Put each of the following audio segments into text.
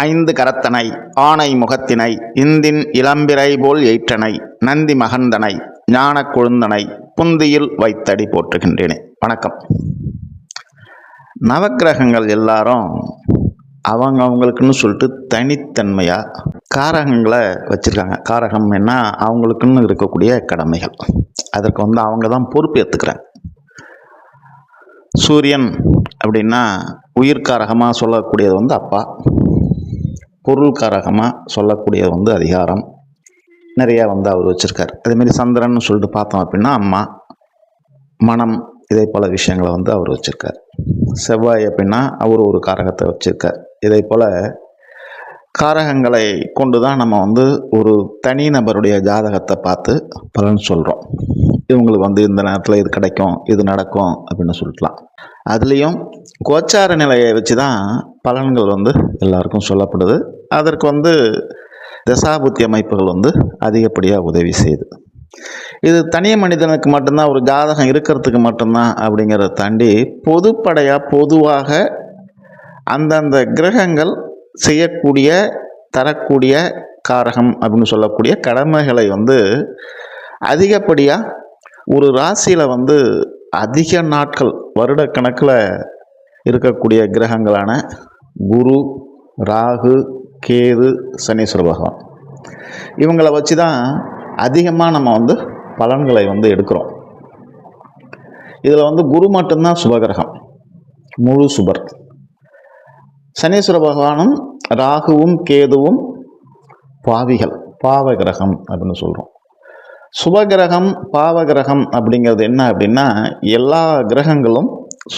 ஐந்து கரத்தனை ஆணை முகத்தினை இந்தின் இளம்பிறை போல் எயிற்றனை நந்தி மகந்தனை ஞான கொழுந்தனை புந்தியில் வைத்தடி போற்றுகின்றேனே. வணக்கம். நவக்கிரகங்கள் எல்லாரும் அவங்க அவங்களுக்குன்னு சொல்லிட்டு தனித்தன்மையாக காரகங்களை வச்சுருக்காங்க. காரகம் என்ன? அவங்களுக்குன்னு இருக்கக்கூடிய கடமைகள். அதற்கு வந்து அவங்க தான் பொறுப்பு ஏற்றுக்கிறாங்க சூரியன் அப்படின்னா உயிர்காரகமாக சொல்லக்கூடியது வந்து அப்பா. பொருள்காரகமாக சொல்லக்கூடியது வந்து அதிகாரம். நிறையா வந்து அவர் வச்சுருக்கார். அதேமாரி சந்திரன் சொல்லிட்டு பார்த்தோம் அப்படின்னா அம்மா மனம் இதே போல் விஷயங்களை வந்து அவர் வச்சுருக்கார். செவ்வாய் அப்படின்னா அவர் ஒரு காரகத்தை வச்சுருக்கார். இதே போல் காரகங்களை கொண்டு தான் நம்ம வந்து ஒரு தனி நபருடைய ஜாதகத்தை பார்த்து பலன் சொல்கிறோம் இவங்களுக்கு வந்து இந்த நேரத்தில் இது கிடைக்கும் இது நடக்கும் அப்படின்னு சொல்லலாம் அதுலேயும் கோச்சார நிலையை வச்சு தான் பலன்கள் வந்து எல்லாருக்கும் சொல்லப்படுது. அதற்கு வந்து தசாபுத்தி அமைப்புகள் வந்து அதிகப்படியாக உதவி செய்யுது. இது தனி மனிதனுக்கு மட்டும்தான் ஒரு ஜாதகம் இருக்கிறதுக்கு மட்டும்தான் அப்படிங்கிறத தாண்டி பொதுப்படையாக பொதுவாக அந்தந்த கிரகங்கள் செய்யக்கூடிய தரக்கூடிய காரகம் அப்படின்னு சொல்லக்கூடிய கடமைகளை வந்து அதிகப்படியாக ஒரு ராசியில் வந்து அதிக நாட்கள் வருடக்கணக்கில் இருக்கக்கூடிய கிரகங்களான குரு ராகு கேது சனீஸ்வர பகவான். இவங்களை வச்சு தான் அதிகமாக நம்ம வந்து பலன்களை வந்து எடுக்கிறோம். இதில் வந்து குரு மட்டும்தான் சுபகிரகம் முழு சுபர். சனீஸ்வர பகவானும் ராகுவும் கேதுவும் பாவிகள் பாவகிரகம் அப்படின்னு சொல்கிறோம் சுபகிரகம் பாவகிரகம் அப்படிங்கிறது என்ன அப்படின்னா எல்லா கிரகங்களும்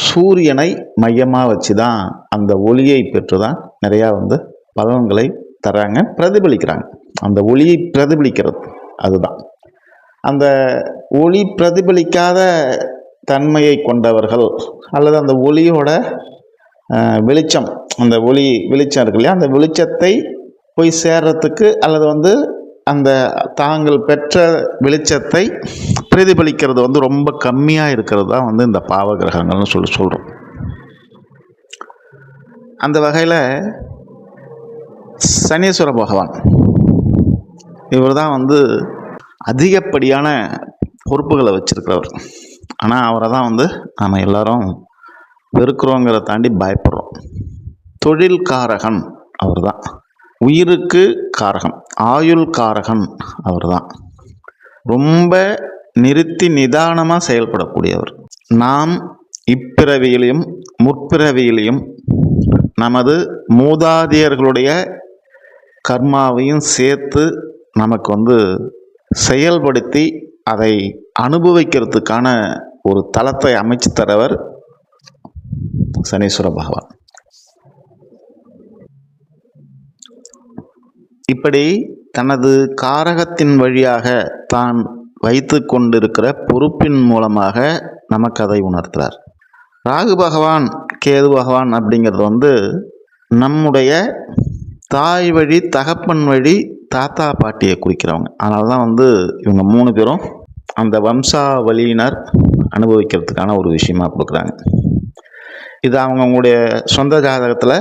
சூரியனை மையமாக வச்சு தான் அந்த ஒளியை பெற்று தான் நிறையா வந்து பலன்களை தராங்க பிரதிபலிக்கிறாங்க. அந்த ஒளியை பிரதிபலிக்கிறது அதுதான். அந்த ஒளி பிரதிபலிக்காத தன்மையை கொண்டவர்கள் அல்லது அந்த ஒளியோட வெளிச்சம் அந்த ஒளி வெளிச்சம் இருக்கு இல்லையா? அந்த வெளிச்சத்தை போய் சேர்றதுக்கு அல்லது வந்து அந்த தாங்கள் பெற்ற வெளிச்சத்தை பிரதிபலிக்கிறது வந்து ரொம்ப கம்மியாக இருக்கிறது தான் வந்து இந்த பாவ கிரகங்கள்னு சொல்லி சொல்கிறோம் அந்த வகையில் சனீஸ்வர பகவான் இவர் தான் வந்து அதிகப்படியான பொறுப்புகளை வச்சிருக்கிறவர். ஆனால் அவரை தான் வந்து நாம் எல்லாரும் வெறுக்கிறோங்கிறத தாண்டி பயப்படுறோம். தொழில் காரகன் அவர் தான் உயிருக்கு காரகம் ஆயுள் காரகன் அவர் தான் ரொம்ப நிறுத்தி நிதானமாக செயல்படக்கூடியவர். நாம் இப்பிறவியிலையும் முற்பிறவியிலையும் நமது மூதாதையர்களுடைய கர்மாவையும் சேர்த்து நமக்கு வந்து செயல்படுத்தி அதை அனுபவிக்கிறதுக்கான ஒரு தளத்தை அமைச்சு தரவர் சனீஸ்வர பகவான் இப்படி தனது காரகத்தின் வழியாக தான் வைத்து கொண்டிருக்கிற பொறுப்பின் மூலமாக நமக்கு அதை உணர்த்துறார். ராகு பகவான் கேது பகவான் அப்படிங்கிறது வந்து நம்முடைய தாய் வழி தகப்பன் வழி தாத்தா பாட்டியை குறிக்கிறவங்க. அதனால தான் வந்து இவங்க மூணு பேரும் அந்த வம்சாவளியினர் அனுபவிக்கிறதுக்கான ஒரு விஷயமா கொடுக்குறாங்க. இது அவங்கவுங்களுடைய சொந்த ஜாதகத்தில்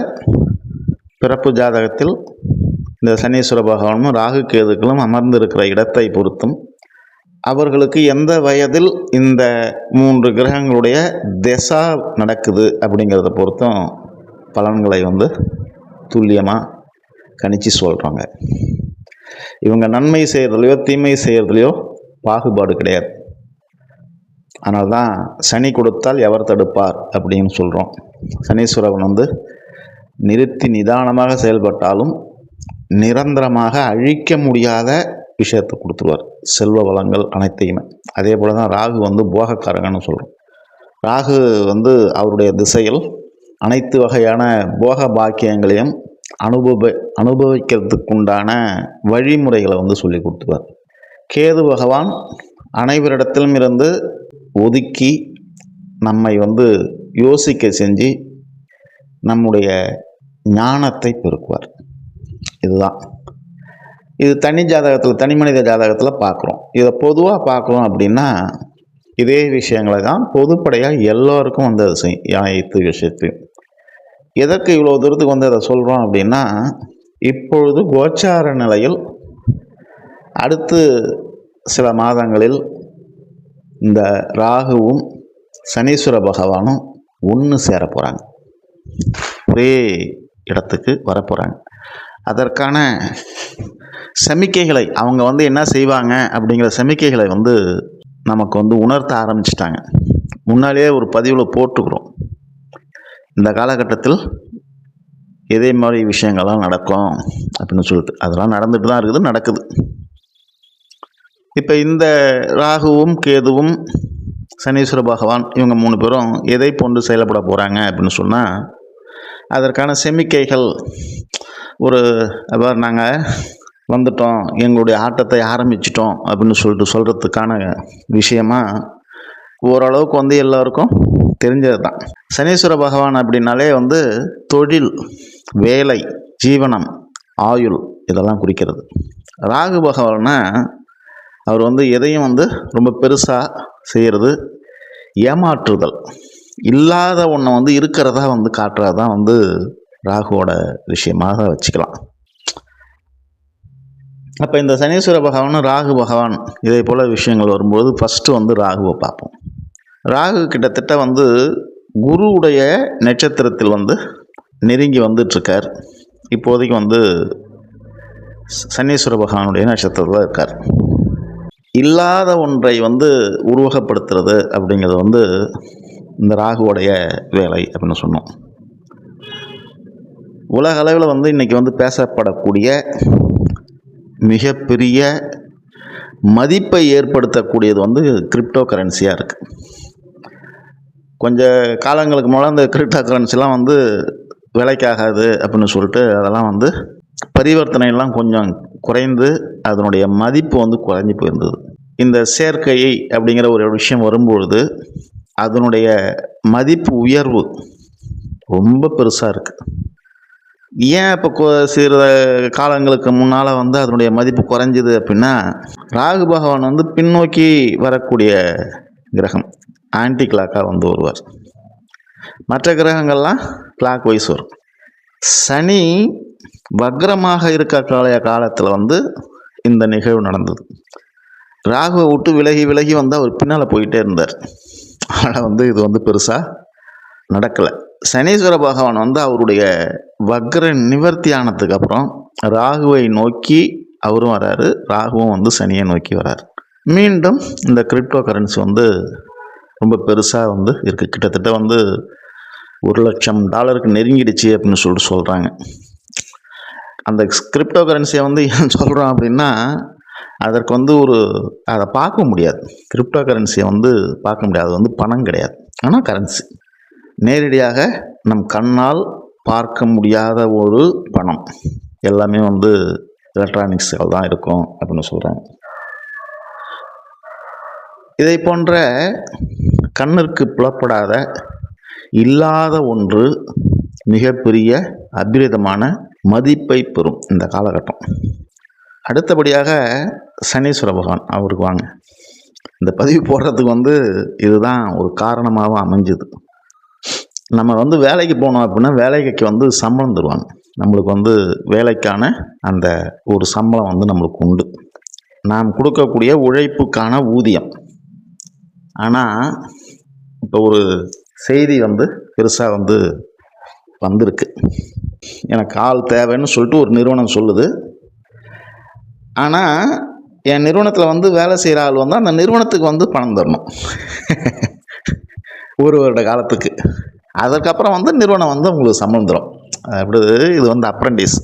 பிறப்பு ஜாதகத்தில் இந்த சனீஸ்வர பகவானும் ராகு கேதுக்களும் அமர்ந்திருக்கிற இடத்தை பொறுத்தும் அவர்களுக்கு எந்த வயதில் இந்த மூன்று கிரகங்களுடைய திசா நடக்குது அப்படிங்கிறத பொறுத்தும் பலன்களை வந்து துல்லியமாக கணிச்சு சொல்கிறாங்க இவங்க நன்மை செய்கிறதுலையோ தீமை செய்கிறதுலையோ பாகுபாடு கிடையாது. ஆனால் தான் சனி கொடுத்தால் எவர் தடுப்பார் அப்படின்னு சொல்கிறோம் சனீஸ்வரவன் வந்து நிறுத்தி நிதானமாக செயல்பட்டாலும் நிரந்தரமாக அழிக்க முடியாத விஷயத்தை கொடுத்துருவார். செல்வ வளங்கள் அனைத்தையுமே. அதே போல் தான் ராகு வந்து போகக்காரகன்னு சொல்கிறோம் ராகு வந்து அவருடைய திசையில் அனைத்து வகையான போக பாக்கியங்களையும் அனுபவ அனுபவிக்கிறதுக்குண்டான வழிமுறைகளை வந்து சொல்லி கொடுத்துருவார். கேது பகவான் அனைவரிடத்திலும் இருந்து ஒதுக்கி நம்மை வந்து யோசிக்க செஞ்சு நம்முடைய ஞானத்தை பெருக்குவார். இதுதான். இது தனி ஜாதகத்தில் தனி மனித ஜாதகத்தில் பார்க்குறோம். இதை பொதுவாக பார்க்குறோம் அப்படின்னா இதே விஷயங்களை தான் பொதுப்படையாக எல்லோருக்கும் வந்து அது செய்யும் அனைத்து விஷயத்தையும். எதற்கு இவ்வளோ தூரத்துக்கு வந்து அதை சொல்கிறோம் அப்படின்னா இப்பொழுது கோச்சார நிலையில் அடுத்து சில மாதங்களில் இந்த ராகுவும் சனீஸ்வர பகவானும் ஒன்று சேர போகிறாங்க ஒரே இடத்துக்கு வரப்போகிறாங்க அதற்கான சமிக்கைகளை அவங்க வந்து என்ன செய்வாங்க அப்படிங்கிற சமிக்கைகளை வந்து நமக்கு வந்து உணர்த்த ஆரம்பிச்சிட்டாங்க. முன்னாலேயே ஒரு பதிவில் போட்டுக்கிறோம். இந்த காலகட்டத்தில் இதே மாதிரி விஷயங்கள்லாம் நடக்கும் அப்படின்னு சொல்லிட்டு அதெல்லாம் நடந்துட்டு தான் இருக்குது நடக்குது. இப்போ இந்த ராகுவும் கேதுவும் சனீஸ்வர பகவான் இவங்க மூணு பேரும் எதை போன்று செயல்பட போகிறாங்க அப்படின்னு சொன்னால் அதற்கான செமிக்கைகள் ஒரு அதாவது நாங்கள் வந்துட்டோம் எங்களுடைய ஆட்டத்தை ஆரம்பிச்சிட்டோம் அப்படின்னு சொல்லிட்டு சொல்கிறதுக்கான விஷயமா ஓரளவுக்கு வந்து எல்லாருக்கும் தெரிஞ்சது தான் சனீஸ்வர பகவான் அப்படின்னாலே வந்து தொழில் வேலை ஜீவனம் ஆயுள் இதெல்லாம் குறிக்கிறது. ராகு பகவான்னா அவர் வந்து எதையும் வந்து ரொம்ப பெருசாக செய்கிறது ஏமாற்றுதல். இல்லாத ஒன்றை வந்து இருக்கிறதா வந்து காட்டுறது தான் வந்து ராகுவோட விஷயமாக வச்சுக்கலாம். அப்போ இந்த சனீஸ்வர பகவான் ராகு பகவான் இதே போல் விஷயங்கள் வரும்போது ஃபஸ்ட்டு வந்து ராகுவை பார்ப்போம். ராகு கிட்டத்தட்ட வந்து குருவுடைய நட்சத்திரத்தில் வந்து நெருங்கி வந்துட்டுருக்கார். இப்போதைக்கு வந்து சனீஸ்வர பகவானுடைய நட்சத்திரத்தில் இருக்கார். இல்லாத ஒன்றை வந்து உருவகப்படுத்துறது அப்படிங்கிறது வந்து இந்த ராகுவோடைய வேலை அப்படின்னு சொன்னோம். உலக அளவில் வந்து இன்றைக்கி வந்து பேசப்படக்கூடிய மிகப்பெரிய மதிப்பை ஏற்படுத்தக்கூடியது வந்து கிரிப்டோ கரன்சியாக இருக்குது கொஞ்ச காலங்களுக்கு முன்னாடி அந்த கிரிப்டோ கரன்சிலாம் வந்து விலைக்காகாது அப்படின்னு சொல்லிட்டு அதெல்லாம் வந்து பரிவர்த்தனை எல்லாம் கொஞ்சம் குறைந்து அதனுடைய மதிப்பு வந்து குறைஞ்சி போயிருந்தது. இந்த சேர்க்கையை அப்படிங்கிற ஒரு விஷயம் வரும்பொழுது அதனுடைய மதிப்பு உயர்வு ரொம்ப பெருசாக இருக்குது ஏன் இப்போ சில காலங்களுக்கு முன்னால் வந்து அதனுடைய மதிப்பு குறைஞ்சிது அப்படின்னா ராகு பகவான் வந்து பின்னோக்கி வரக்கூடிய கிரகம் ஆன்டி கிளாக்காக வந்து வருவார். மற்ற கிரகங்கள்லாம் கிளாக் வைஸ் வரும். சனி வக்ரமாக இருக்க காலைய காலத்தில் வந்து இந்த நிகழ்வு நடந்தது. ராகுவை விட்டு விலகி விலகி வந்து அவர் பின்னால் போயிட்டே இருந்தார். ஆனால் வந்து இது வந்து பெருசாக நடக்கலை. சனீஸ்வர பகவான் வந்து அவருடைய வக்ர நிவர்த்தி ஆனதுக்கு அப்புறம் ராகுவை நோக்கி அவரும் வராரு. ராகுவும் வந்து சனியை நோக்கி வராரு. மீண்டும் இந்த கிரிப்டோ கரன்சி வந்து ரொம்ப பெருசாக வந்து இருக்குது கிட்டத்தட்ட வந்து ஒரு லட்சம் டாலருக்கு நெருங்கிடுச்சு அப்படின்னு சொல்லிட்டு சொல்கிறாங்க அந்த கிரிப்டோ கரன்சியை வந்து ஏன் சொல்கிறோம் அப்படின்னா அதற்கு வந்து ஒரு அதை பார்க்க முடியாது. கிரிப்டோ கரன்சியை வந்து பார்க்க முடியாது. அது வந்து பணம் கிடையாது. ஆனால் கரன்சி நேரடியாக நம் கண்ணால் பார்க்க முடியாத ஒரு பணம். எல்லாமே வந்து எலக்ட்ரானிக்ஸ்கள் தான் இருக்கும் அப்படின்னு சொல்கிறாங்க இதை போன்ற கண்ணிற்கு புலப்படாத இல்லாத ஒன்று மிகப்பெரிய அபிரிதமான மதிப்பை பெறும் இந்த காலகட்டம். அடுத்தபடியாக சனீஸ்வர பகவான் அவருக்கு வாங்க. இந்த பதிவு போடுறதுக்கு வந்து இதுதான் ஒரு காரணமாகவும் அமைஞ்சுது. நம்ம வந்து வேலைக்கு போனோம் அப்படின்னா வேலைக்கு வந்து சம்பளம் தருவாங்க. நம்மளுக்கு வந்து வேலைக்கான அந்த ஒரு சம்பளம் வந்து நம்மளுக்கு உண்டு. நாம் கொடுக்கக்கூடிய உழைப்புக்கான ஊதியம். ஆனால் இப்போ ஒரு செய்தி வந்து பெருசாக வந்து வந்திருக்கு. எனக்கு ஆள் தேவைன்னு சொல்லிட்டு ஒரு நிறுவனம் சொல்லுது. ஆனால் என் நிறுவனத்தில் வந்து வேலை செய்கிற ஆள் வந்து அந்த நிறுவனத்துக்கு வந்து பணம் தரணும். ஒரு வருட காலத்துக்கு. அதற்கப்புறம் வந்து நிறுவனம் வந்து உங்களுக்கு சம்பளம் தரும். அப்படி இது வந்து அப்ரண்டிஸ்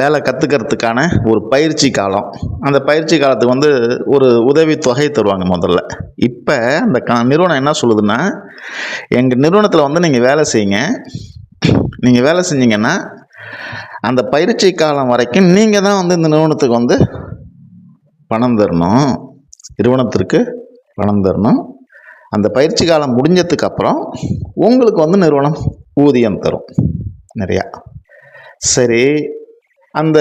வேலை கற்றுக்கிறதுக்கான ஒரு பயிற்சி காலம். அந்த பயிற்சி காலத்துக்கு வந்து ஒரு உதவித்தொகை தருவாங்க முதல்ல. இப்போ அந்த க நிறுவனம் என்ன சொல்லுதுன்னா எங்கள் நிறுவனத்தில் வந்து நீங்கள் வேலை செய்யுங்க. நீங்கள் வேலை செஞ்சீங்கன்னா அந்த பயிற்சி காலம் வரைக்கும் நீங்கள் தான் வந்து இந்த நிறுவனத்துக்கு வந்து பணம் தரணும். நிறுவனத்திற்கு பணம் தரணும். அந்த பயிற்சி காலம் முடிஞ்சதுக்கு அப்புறம் உங்களுக்கு வந்து நிறுவனம் ஊதியம் தரும். நிறையா. சரி. அந்த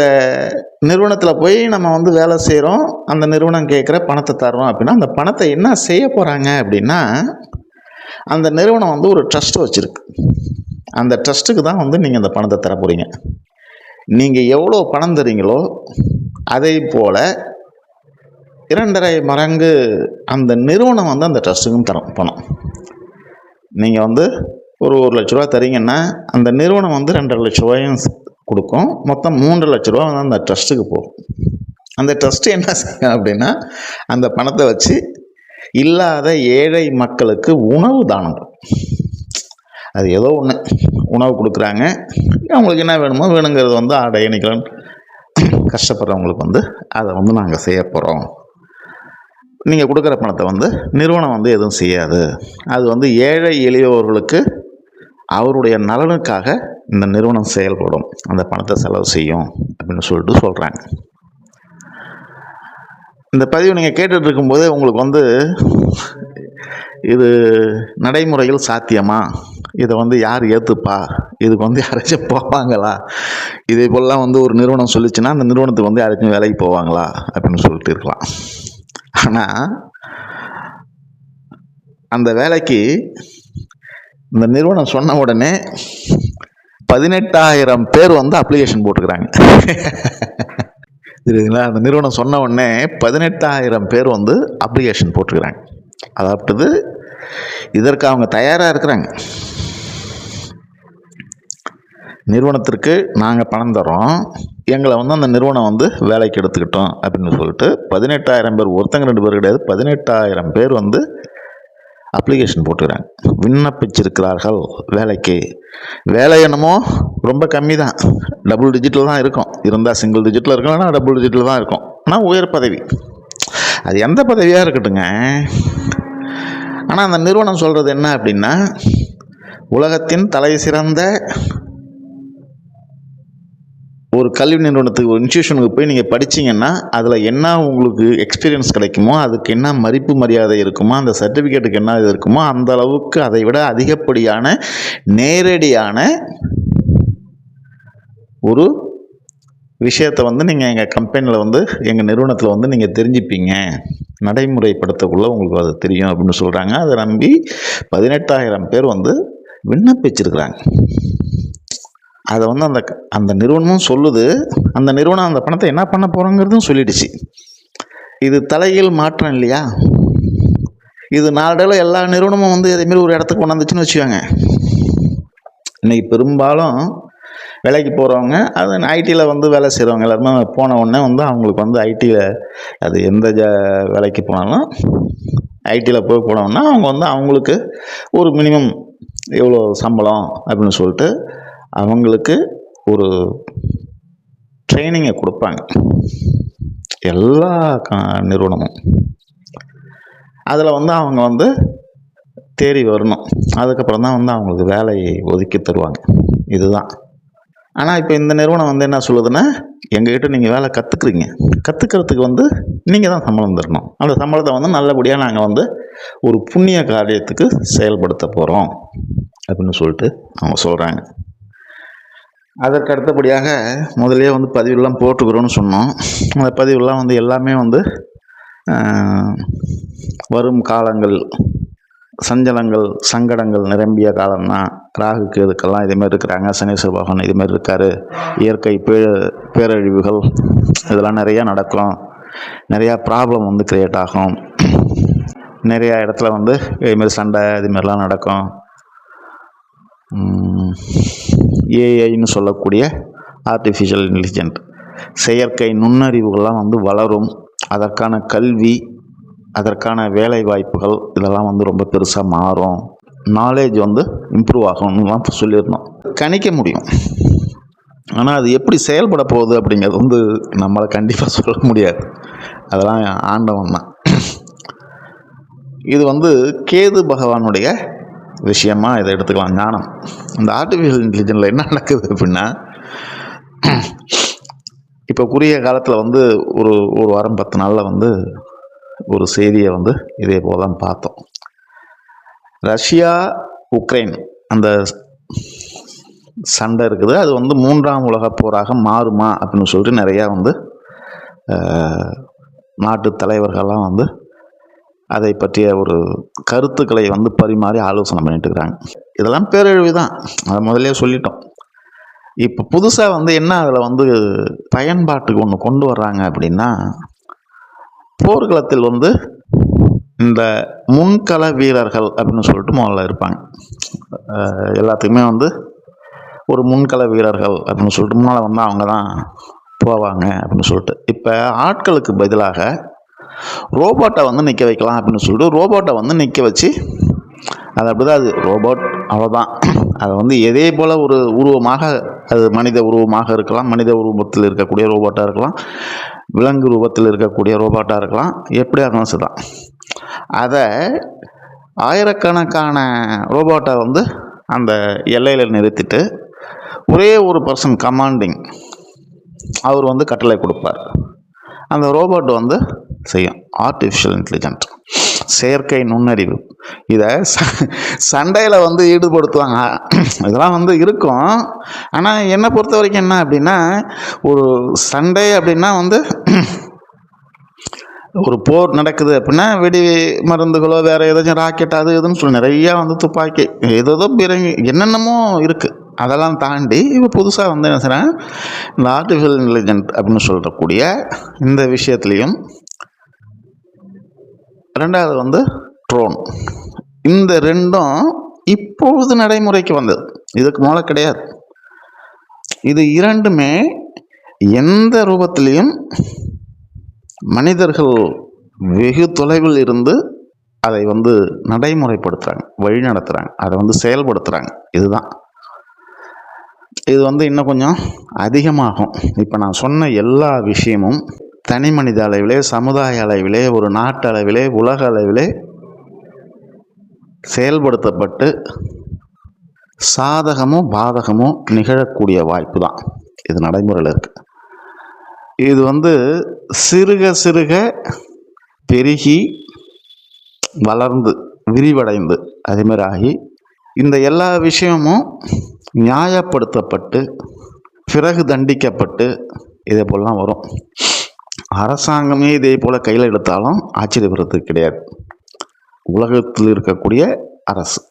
நிறுவனத்தில் போய் நம்ம வந்து வேலை செய்கிறோம் அந்த நிறுவனம் கேட்குற பணத்தை தர்றோம் அப்படின்னா அந்த பணத்தை என்ன செய்ய போகிறாங்க அப்படின்னா அந்த நிறுவனம் வந்து ஒரு ட்ரஸ்ட் வச்சுருக்கு. அந்த ட்ரஸ்ட்டுக்கு தான் வந்து நீங்கள் அந்த பணத்தை தர போகிறீங்க நீங்கள் எவ்வளோ பணம் தரீங்களோ அதே போல் இரண்டரை மடங்கு அந்த நிறுவனம் வந்து அந்த ட்ரஸ்ட்டுக்கும் தரும் பணம். நீங்கள் வந்து ஒரு ஒரு லட்ச ரூபா தரீங்கன்னா அந்த நிறுவனம் வந்து ரெண்டரை லட்ச ரூபாயும் கொடுக்கும். மொத்தம் மூன்று லட்ச ரூபா வந்து அந்த ட்ரஸ்ட்டுக்கு போகும். அந்த ட்ரஸ்ட்டு என்ன செய்யும் அப்படின்னா அந்த பணத்தை வச்சு இல்லாத ஏழை மக்களுக்கு உணவு தானம் அது ஏதோ ஒன்று உணவு கொடுக்குறாங்க. அவங்களுக்கு என்ன வேணுமோ வேணுங்கிறது வந்து ஆடை அணிகலன் கஷ்டப்படுறவங்களுக்கு வந்து அதை வந்து நாங்கள் செய்ய போகிறோம் நீங்கள் கொடுக்குற பணத்தை வந்து நிறுவனம் வந்து எதுவும் செய்யாது. அது வந்து ஏழை எளியவர்களுக்கு அவருடைய நலனுக்காக இந்த நிறுவனம் செயல்படும். அந்த பணத்தை செலவு செய்யும் அப்படின்னு சொல்லிட்டு சொல்கிறாங்க இந்த பதிவு நீங்கள் கேட்டுட்டு இருக்கும்போது உங்களுக்கு வந்து இது நடைமுறையில் சாத்தியமா? இதை வந்து யார் ஏற்றுப்பா இதுக்கு வந்து யாராச்சும் போவாங்களா? இதே போலலாம் வந்து ஒரு நிறுவனம் சொல்லிச்சுன்னா அந்த நிறுவனத்துக்கு வந்து யாராச்சும் வேலைக்கு போவாங்களா? அப்படின்னு சொல்லிட்டு இருக்கலாம். ஆனால் அந்த வேலைக்கு இந்த நிறுவனம் சொன்ன உடனே பதினெட்டாயிரம் பேர் வந்து அப்ளிகேஷன் போட்டுக்கிறாங்க. சரிங்களா அந்த நிறுவனம் சொன்ன உடனே பதினெட்டாயிரம் பேர் வந்து அப்ளிகேஷன் போட்டுக்கிறாங்க. அதாவது இதற்கு அவங்க தயாராக இருக்கிறாங்க. நிறுவனத்திற்கு நாங்கள் பணம் தரோம் எங்களை வந்து அந்த நிறுவனம் வந்து வேலைக்கு எடுத்துக்கிட்டோம் அப்படின்னு சொல்லிட்டு பதினெட்டாயிரம் பேர் ஒருத்தங்க ரெண்டு பேர் கிடையாது பதினெட்டாயிரம் பேர் வந்து அப்ளிகேஷன் போட்டுக்கிறாங்க. விண்ணப்பிச்சிருக்கிறார்கள் வேலைக்கு. வேலை என்னமோ ரொம்ப கம்மி தான் டபுள் டிஜிட்டில் தான் இருக்கும். இருந்தால் சிங்கிள் டிஜிட்டில் இருக்கும் இல்லைனா டபுள் டிஜிட்டில் தான் இருக்கும். ஆனால் உயர் பதவி. அது எந்த பதவியாக இருக்கட்டுங்க? ஆனால் அந்த நிறுவனம் சொல்கிறது என்ன அப்படின்னா உலகத்தின் தலை சிறந்த ஒரு கல்வி நிறுவனத்துக்கு ஒரு இன்ஸ்டியூஷனுக்கு போய் நீங்கள் படிச்சீங்கன்னா அதில் என்ன உங்களுக்கு எக்ஸ்பீரியன்ஸ் கிடைக்குமோ அதுக்கு என்ன மதிப்பு மரியாதை இருக்குமோ அந்த சர்டிஃபிகேட்டுக்கு என்ன இது இருக்குமோ அந்த அளவுக்கு அதை விட அதிகப்படியான நேரடியான ஒரு விஷயத்தை வந்து நீங்கள் எங்கள் கம்பெனியில் வந்து எங்கள் நிறுவனத்தில் வந்து நீங்கள் தெரிஞ்சுப்பீங்க. நடைமுறைப்படுத்தக்குள்ளே உங்களுக்கு அது தெரியும் அப்படின்னு சொல்கிறாங்க அதை நம்பி பதினெட்டாயிரம் பேர் வந்து விண்ணப்பிச்சிருக்கிறாங்க. அதை வந்து அந்த அந்த நிறுவனமும் சொல்லுது. அந்த நிறுவனம் அந்த பணத்தை என்ன பண்ண போகிறோங்கிறதும் சொல்லிடுச்சு. இது தலையில் மாற்றம் இல்லையா? இது நாளடைவில் எல்லா நிறுவனமும் வந்து இதேமாரி ஒரு இடத்துக்கு கொண்டாந்துச்சுன்னு வச்சுக்கோங்க. இன்னைக்கு பெரும்பாலும் வேலைக்கு போகிறவங்க அது ஐடியில் வந்து வேலை செய்கிறவங்க எல்லாருமே போன உடனே வந்து அவங்களுக்கு வந்து ஐடியில் அது எந்த ஜ வேலைக்கு போனாலும் ஐடியில் போய் போனோம்னா அவங்க வந்து அவங்களுக்கு ஒரு மினிமம் எவ்வளோ சம்பளம் அப்படின்னு சொல்லிட்டு அவங்களுக்கு ஒரு ட்ரைனிங்கை கொடுப்பாங்க. எல்லா க நிறுவனமும். அதில் வந்து அவங்க வந்து தேடி வரணும். அதுக்கப்புறம் தான் வந்து அவங்களுக்கு வேலையை ஒதுக்கி தருவாங்க. இதுதான். ஆனால் இப்போ இந்த நிறுவனம் வந்து என்ன சொல்லுதுன்னா எங்ககிட்ட நீங்கள் வேலை கற்றுக்குறீங்க கற்றுக்கிறதுக்கு வந்து நீங்கள் தான் சம்பளம் தரணும். அந்த சம்பளத்தை வந்து நல்லபடியாக நாங்கள் வந்து ஒரு புண்ணிய காரியத்துக்கு செயல்படுத்த போகிறோம் அப்படின்னு சொல்லிட்டு அவங்க சொல்கிறாங்க அதற்கு அடுத்தபடியாக முதலே வந்து பதிவுலாம் போட்டுக்கிறோன்னு சொன்னோம். அந்த பதிவுலாம் வந்து எல்லாமே வந்து வரும் காலங்கள் சஞ்சலங்கள் சங்கடங்கள் நிரம்பிய காலம்தான் ராகு கேதுக்கெல்லாம் இதுமாரி இருக்கிறாங்க. சனீஸ்வர பகவான் இதுமாரி இருக்கார். இயற்கை பே பேரழிவுகள் இதெல்லாம் நிறையா நடக்கும். நிறையா ப்ராப்ளம் வந்து க்ரியேட் ஆகும். நிறையா இடத்துல வந்து இதுமாரி சண்டை இதுமாரிலாம் நடக்கும். ஏஐன்னு சொல்லக்கூடிய ஆர்டிஃபிஷியல் இன்டெலிஜென்ட் செயற்கை நுண்ணறிவுகள்லாம் வந்து வளரும். அதற்கான கல்வி அதற்கான வேலை வாய்ப்புகள் இதெல்லாம் வந்து ரொம்ப பெருசாக மாறும். நாலேஜ் வந்து இம்ப்ரூவ் ஆகும்லாம் சொல்லியிருந்தோம். கணிக்க முடியும். ஆனால் அது எப்படி செயல்பட போகுது அப்படிங்கிறது வந்து நம்மளை கண்டிப்பாக சொல்ல முடியாது. அதெல்லாம் ஆண்டவன் தான். இது வந்து கேது பகவானுடைய விஷயமா இதை எடுத்துக்கலாம். ஞானம். இந்த ஆர்டிஃபிஷியல் இன்டெலிஜென்ஸில் என்ன நடக்குது அப்படின்னா இப்போ குறுகிய காலத்தில் வந்து ஒரு ஒரு வாரம் பத்து நாளில் வந்து ஒரு செய்தியை வந்து இதே போல் தான் பார்த்தோம். ரஷ்யா உக்ரைன் அந்த சண்டை இருக்குது. அது வந்து மூன்றாம் உலக போராக மாறுமா அப்படின்னு சொல்லிட்டு நிறையா வந்து நாட்டு தலைவர்கள்லாம் வந்து அதை பற்றிய ஒரு கருத்துக்களை வந்து பரிமாறி ஆலோசனை பண்ணிட்டு இருக்கிறாங்க இதெல்லாம் பேரழிவு தான் அதை முதலே சொல்லிட்டோம். இப்போ புதுசாக வந்து என்ன அதில் வந்து பயன்பாட்டுக்கு ஒன்று கொண்டு வர்றாங்க அப்படின்னா போர்க்களத்தில் வந்து இந்த முன்கள வீரர்கள் அப்படின்னு சொல்லிட்டு முதல்ல இருப்பாங்க. எல்லாத்துக்குமே வந்து ஒரு முன்கள வீரர்கள் அப்படின்னு சொல்லிட்டு முன்னால் வந்து அவங்க தான் போவாங்க அப்படின்னு சொல்லிட்டு. இப்போ ஆட்களுக்கு பதிலாக ரோபோட்டை வந்து நிற்க வைக்கலாம் அப்படின்னு சொல்லிட்டு ரோபோட்டை வந்து நிற்க வச்சு அது அப்படிதான் அது. ரோபோட் அவ்வளோதான் அது வந்து எதே போல் ஒரு உருவமாக அது மனித உருவமாக இருக்கலாம் மனித உருவத்தில் இருக்கக்கூடிய ரோபோட்டாக இருக்கலாம் விலங்கு ரூபத்தில் இருக்கக்கூடிய ரோபோட்டாக இருக்கலாம் எப்படியா இருந்தாலும் சரிதான். அதை ஆயிரக்கணக்கான ரோபோட்டை வந்து அந்த எல்லையில் நிறுத்திட்டு ஒரே ஒரு பர்சன் கமாண்டிங் அவர் வந்து கட்டளை கொடுப்பார். அந்த ரோபோட் வந்து செய்யும். ஆர்டிஃபிஷியல் இன்டெலிஜென்ட் செயற்கை நுண்ணறிவு. இதை ச சண்டையில் வந்து ஈடுபடுத்துவாங்க. இதெல்லாம் வந்து இருக்கும். ஆனால் என்னை பொறுத்த வரைக்கும் என்ன அப்படின்னா ஒரு சண்டை அப்படின்னா வந்து ஒரு போர் நடக்குது அப்படின்னா வெடி மருந்துகளோ வேறு ஏதாச்சும் ராக்கெட் அது இதுன்னு சொல்லி நிறையா வந்து துப்பாக்கி ஏதோ பிறங்கி என்னென்னமோ இருக்குது அதெல்லாம் தாண்டி இப்போ புதுசாக வந்து என்ன செய்கிறேன் இந்த ஆர்டிஃபிஷியல் இன்டெலிஜென்ட் அப்படின்னு சொல்லக்கூடிய இந்த விஷயத்துலேயும் ரெண்டாவது வந்து ட்ரோன் இந்த ரெண்டும் இப்பொழுது நடைமுறைக்கு வந்தது. இதுக்கு மேலே கிடையாது. இது இரண்டுமே எந்த ரூபத்திலையும் மனிதர்கள் வெகு தொலைவில் இருந்து அதை வந்து நடைமுறைப்படுத்துகிறாங்க வழி நடத்துகிறாங்க அதை வந்து செயல்படுத்துகிறாங்க இதுதான். இது வந்து இன்னும் கொஞ்சம் அதிகமாகும். இப்போ நான் சொன்ன எல்லா விஷயமும் தனி மனித அளவிலே சமுதாய அளவிலே ஒரு நாட்டு அளவிலே உலக அளவிலே செயல்படுத்தப்பட்டு சாதகமோ பாதகமோ நிகழக்கூடிய வாய்ப்பு தான். இது நடைமுறையில் இருக்குது இது வந்து சிறுக சிறுக பெருகி வளர்ந்து விரிவடைந்து அதேமாதிரி ஆகி இந்த எல்லா விஷயமும் நியாயப்படுத்தப்பட்டு பிறகு தண்டிக்கப்பட்டு இதே போலலாம் வரும். அரசாங்கமே இதே போல் கையில் எடுத்தாலும் ஆச்சரியப்படுறதுக்கு கிடையாது. உலகத்தில் இருக்கக்கூடிய அரசு.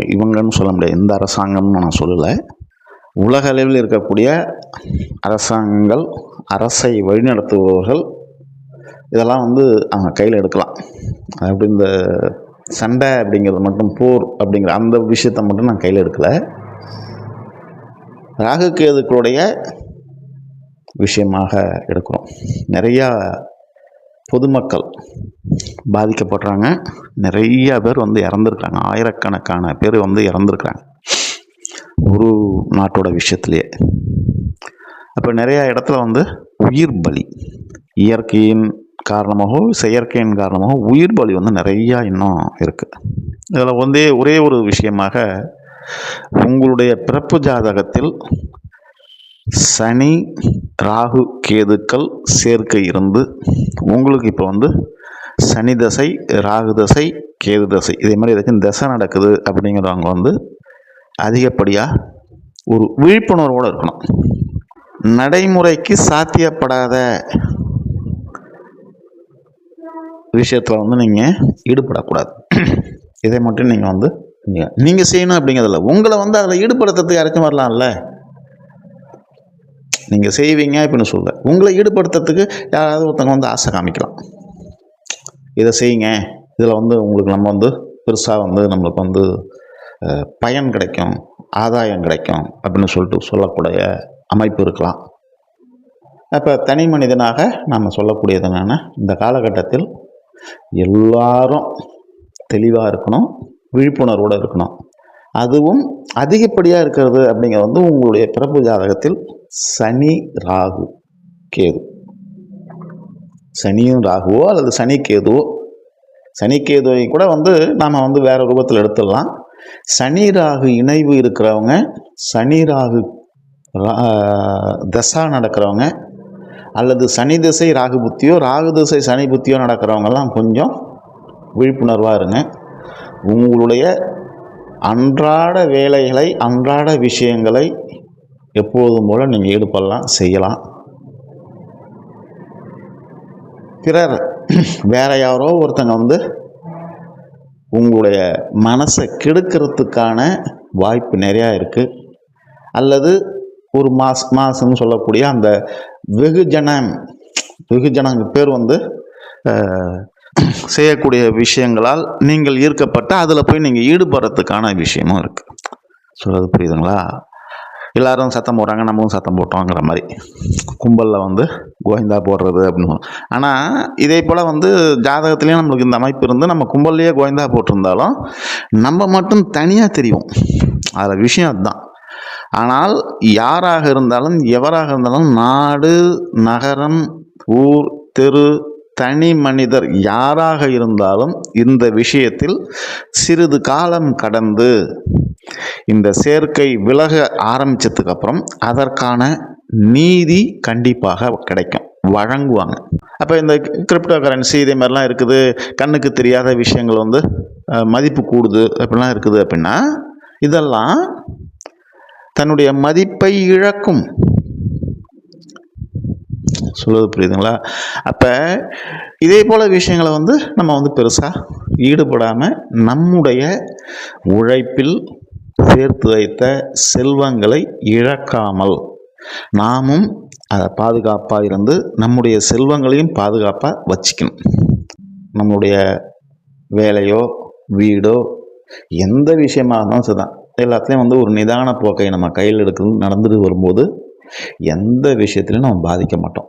இவங்கன்னு சொல்ல முடியாது. எந்த அரசாங்கம்னு நான் சொல்லலை. உலக அளவில் இருக்கக்கூடிய அரசாங்கங்கள் அரசை வழிநடத்துபவர்கள் இதெல்லாம் வந்து அவங்க கையில் எடுக்கலாம். அப்படி இந்த சண்டை அப்படிங்கிறது மட்டும் போர் அப்படிங்கிற அந்த விஷயத்தை மட்டும் நான் கையில் எடுக்கலை. ராகுகேதுக்களுடைய விஷயமாக எடுக்கிறோம். நிறையா பொதுமக்கள் பாதிக்கப்படுறாங்க. நிறைய பேர் வந்து இறந்துருக்காங்க ஆயிரக்கணக்கான பேர் வந்து இறந்துருக்குறாங்க. ஒரு நாட்டோட விஷயத்துலையே அப்போ நிறையா இடத்துல வந்து உயிர் பலி. இயற்கையின் காரணமாகவோ செயற்கையின் காரணமாகவோ உயிர் பலி வந்து நிறையா இன்னும் இருக்குது இதில் வந்து ஒரே ஒரு விஷயமாக உங்களுடைய பிறப்பு ஜாதகத்தில் சனி ராகு கேதுக்கள் சேர்க்கை இருந்து உங்களுக்கு இப்போ வந்து சனி தசை ராகு தசை கேது தசை இதே மாதிரி எதுக்கும் தசை நடக்குது அப்படிங்கிறவங்க வந்து அதிகப்படியாக ஒரு விழிப்புணர்வோடு இருக்கணும். நடைமுறைக்கு சாத்தியப்படாத விஷயத்தில் வந்து நீங்கள் ஈடுபடக்கூடாது. இதை மட்டும் நீங்கள் வந்து நீங்கள் செய்யணும் அப்படிங்கிறதில்ல உங்களை வந்து அதில் ஈடுபடுத்துறதுக்கு யாராச்சும் வரலாம்ல? நீங்கள் செய்வீங்க அப்படின்னு சொல்ல. உங்களை ஈடுபடுத்துறதுக்கு யாராவது ஒருத்தவங்க வந்து ஆசை காமிக்கலாம். இதை செய்யுங்க. இதில் வந்து உங்களுக்கு நம்ம வந்து பெருசாக வந்து நம்மளுக்கு வந்து பயன் கிடைக்கும் ஆதாயம் கிடைக்கும் அப்படின்னு சொல்லிட்டு சொல்லக்கூடிய அமைப்பு இருக்கலாம். அப்போ தனி மனிதனாக நாம் சொல்லக்கூடியது என்னென்னா இந்த காலகட்டத்தில் எல்லாரும் தெளிவாக இருக்கணும். விழிப்புணர்வோடு இருக்கணும். அதுவும் அதிகப்படியாக இருக்கிறது அப்படிங்கிறது வந்து உங்களுடைய பிறப்பு ஜாதகத்தில் சனி ராகு கேது. சனியும் ராகுவோ அல்லது சனி கேதுவோ சனி கேதுவை கூட வந்து நாம் வந்து வேறு ரூபத்தில் எடுத்துடலாம். சனி ராகு இணைவு இருக்கிறவங்க சனி ராகு ரா- தசா நடக்கிறவங்க அல்லது சனி திசை ராகு புத்தியோ ராகு திசை சனி புத்தியோ நடக்கிறவங்கெல்லாம் கொஞ்சம் விழிப்புணர்வாக இருங்க. உங்களுடைய அன்றாட வேலைகளை அன்றாட விஷயங்களை எப்போதும் போல் நீங்கள் ஈடுபடலாம் செய்யலாம். பிறர் வேற யாரோ ஒருத்தங்க வந்து உங்களுடைய மனசை கெடுக்கிறதுக்கான வாய்ப்பு நிறையா இருக்குது அல்லது ஒரு மாஸ் மாதம்னு சொல்லக்கூடிய அந்த வெகுஜனம் வெகுஜனங்க பேர் வந்து செய்யக்கூடிய விஷயங்களால் நீங்கள் ஈர்க்கப்பட்டு அதில் போய் நீங்கள் ஈடுபடுறதுக்கான விஷயமும் இருக்குது சொல்கிறது புரியுதுங்களா? எல்லாரும் சத்தம் போடுறாங்க நம்மளும் சத்தம் போட்டோங்கிற மாதிரி. கும்பலில் வந்து கோவிந்தா போடுறது அப்படின்னு. ஆனால் இதே போல் வந்து ஜாதகத்துலேயும் நம்மளுக்கு இந்த அமைப்பு இருந்து நம்ம கும்பல்லையே கோவிந்தா போட்டிருந்தாலும் நம்ம மட்டும் தனியாக தெரியும் அதில் விஷயம் அதுதான். ஆனால் யாராக இருந்தாலும் எவராக இருந்தாலும் நாடு நகரம் ஊர் தெரு தனி மனிதர் யாராக இருந்தாலும் இந்த விஷயத்தில் சிறிது காலம் கடந்து இந்த சேர்க்கை விலக ஆரம்பித்ததுக்கு அப்புறம் அதற்கான நீதி கண்டிப்பாக கிடைக்கும். வழங்குவாங்க. அப்போ இந்த கிரிப்டோ கரன்சி இதே மாதிரிலாம் இருக்குது. கண்ணுக்கு தெரியாத விஷயங்கள் வந்து மதிப்பு கூடுது அப்படிலாம் இருக்குது அப்படின்னா இதெல்லாம் தன்னுடைய மதிப்பை இழக்கும். சொல்வது புரியுதுங்களா? அப்போ இதே போல் விஷயங்களை வந்து நம்ம வந்து பெருசாக ஈடுபடாமல் நம்முடைய உழைப்பில் சேர்த்து வைத்த செல்வங்களை இழக்காமல் நாமும் அதை பாதுகாப்பாக இருந்து நம்முடைய செல்வங்களையும் பாதுகாப்பாக வச்சுக்கணும். நம்முடைய வேலையோ வீடோ எந்த விஷயமா இருந்தாலும் சரிதான். எல்லாத்துலேயும் வந்து ஒரு நிதான போக்கை நம்ம கையில் எடுக்கிறது நடந்துட்டு வரும்போது எந்த விஷயத்திலையும் நம்ம பாதிக்க மாட்டோம்.